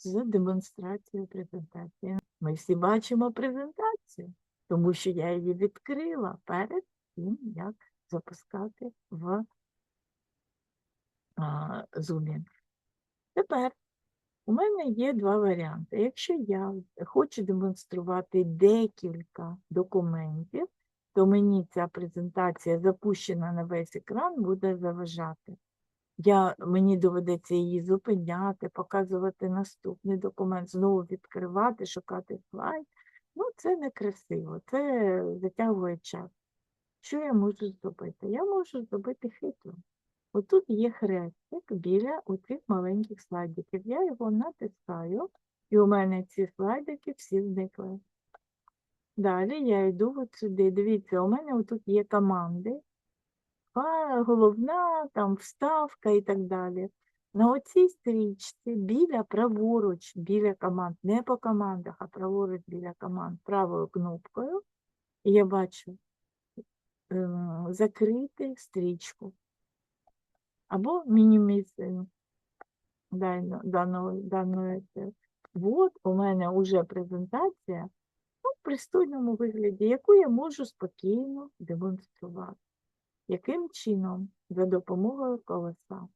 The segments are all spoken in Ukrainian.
з демонстрацією презентації. Ми всі бачимо презентацію, тому що я її відкрила перед тим, як запускати в а, Zoom. Тепер у мене є два варіанти. Якщо я хочу демонструвати декілька документів, то мені ця презентація запущена на весь екран буде заважати. Я, мені доведеться її зупиняти, показувати наступний документ, знову відкривати, шукати слайд. Ну, це некрасиво, це затягує час. Що я можу зробити? Я можу зробити хитро. Отут є хрестик біля оцих маленьких слайдиків. Я його натискаю, і у мене ці слайдики всі зникли. Далі я йду от сюди. Дивіться, у мене отут є команди, головна, там вставка і так далі. На оцій стрічці біля праворуч, біля команд, не по командах, а праворуч біля команд, правою кнопкою, я бачу е, закрити стрічку або мінімізацію даної, даної, даної. От у мене вже презентація ну, в пристойному вигляді, яку я можу спокійно демонструвати. Яким чином? За допомогою колеса.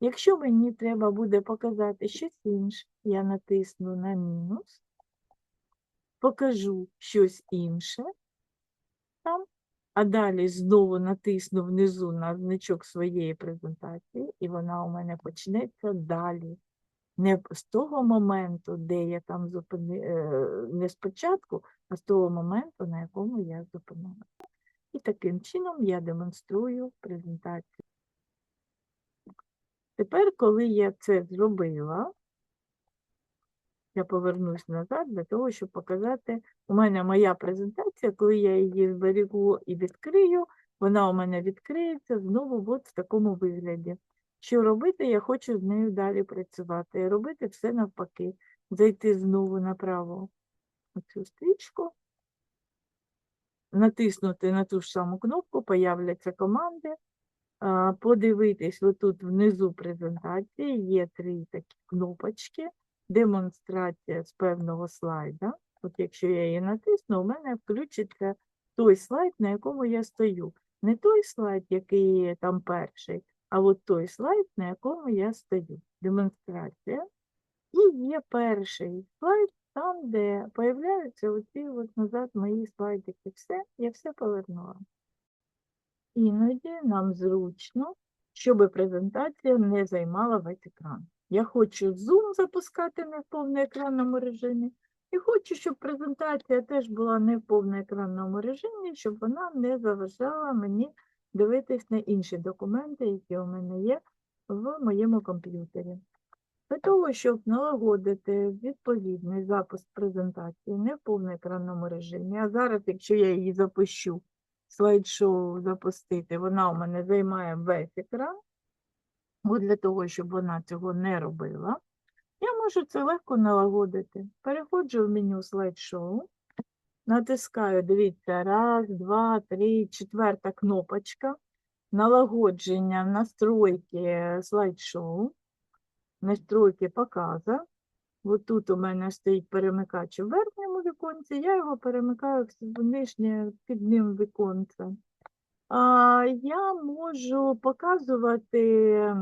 Якщо мені треба буде показати щось інше, я натисну на мінус, покажу щось інше там, а далі знову натисну внизу на значок своєї презентації, і вона у мене почнеться далі. Не з того моменту, де я там зупини... е, не спочатку, а з того моменту, на якому я зупинилася. І таким чином я демонструю презентацію. Тепер, коли я це зробила, я повернусь назад для того, щоб показати, у мене моя презентація, коли я її зберігу і відкрию, вона у мене відкриється знову от в такому вигляді. Що робити? Я хочу з нею далі працювати. Робити все навпаки. Зайти знову направо цю стрічку, натиснути на ту ж саму кнопку, появляться команди, подивитись, отут внизу презентації є три такі кнопочки, демонстрація з певного слайда. От якщо я її натисну, у мене включиться той слайд, на якому я стою. Не той слайд, який там перший, а от той слайд, на якому я стою. Демонстрація. І є перший слайд, там, де появляються оці от назад мої слайдики. Все, я все повернула. Іноді нам зручно, щоб презентація не займала весь екран. Я хочу Zoom запускати не в повноекранному режимі, і хочу, щоб презентація теж була не в повноекранному режимі, щоб вона не заважала мені дивитись на інші документи, які у мене є в моєму комп'ютері. Для того, щоб налагодити відповідний запуск презентації не в повноекранному режимі, а зараз, якщо я її запущу, слайд-шоу запустити, вона у мене займає весь екран. От для того, щоб вона цього не робила, я можу це легко налагодити. Переходжу в меню слайд-шоу, натискаю, дивіться, раз, два, три, четверта кнопочка, налагодження, настройки слайд-шоу, настройки показа. Ось тут у мене стоїть перемикач у верхньому віконці, я його перемикаю в нижнє під ним віконце. А, я можу показувати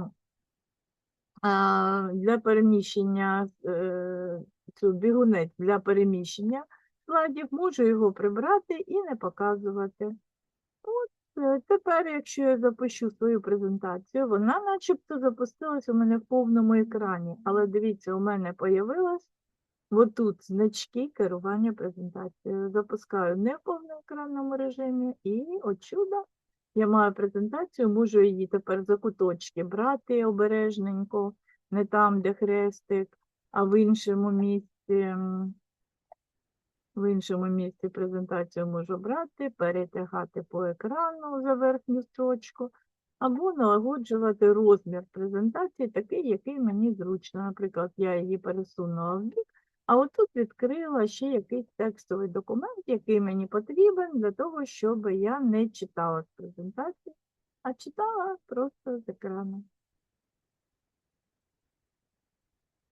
а, для переміщення е, цю бігунець для переміщення слайдів, можу його прибрати і не показувати. От тепер, якщо я запущу свою презентацію, вона начебто запустилась у мене в повному екрані, але дивіться, у мене появилось отут значки керування презентацією. Запускаю не в повноекранному режимі, і от чудо, я маю презентацію, можу її тепер за куточки брати обережненько, не там, де хрестик, а в іншому місці. В іншому місці презентацію можу брати, перетягати по екрану за верхню строчку, або налагоджувати розмір презентації такий, який мені зручно. Наприклад, я її пересунула в бік, а отут відкрила ще якийсь текстовий документ, який мені потрібен для того, щоб я не читала з презентації, а читала просто з екрану.